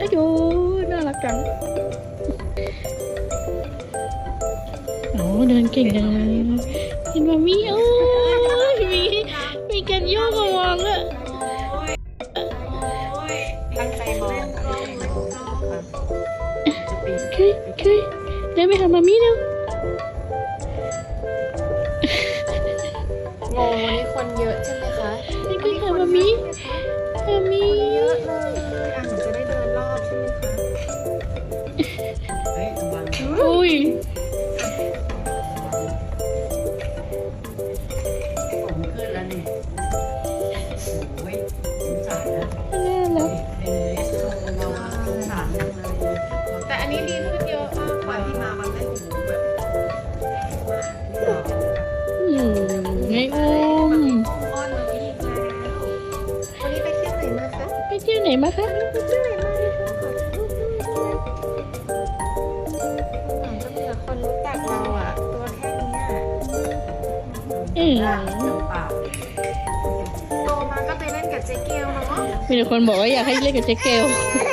อ้โยน่ารักจังโอ้เดินเก่งจังเลยเห็นมามีโอ้ยมีมีการโยกกระวางอะตั้งใจมองจะปีนเคยเคยเดินไปหามามีเร็วงงวันนี้คนเยอะใช่ไหมคะนี่คือหามามีมามีเยอะเลย อุ้ยผมขึ้นแล้วนี่โอ้ยสงสารนะน่ารักเอ๊ะเราสงสารจังเลยแต่อันนี้ดีขึ้นเยอะมากกว่าที่มามันไม่หูแบบอืมไงอุ้มอ้อนวันนี้อีกแล้ววันนี้ไปเที่ยวไหนมาคะไปเที่ยวไหนมาคะไปเที่ยวไหนมา ออโตมาก็ไปเล่นกับเจ๊เกลเนาะมีแต่คนบอกว่าอยากให้เล่นกับเจ๊เกลเ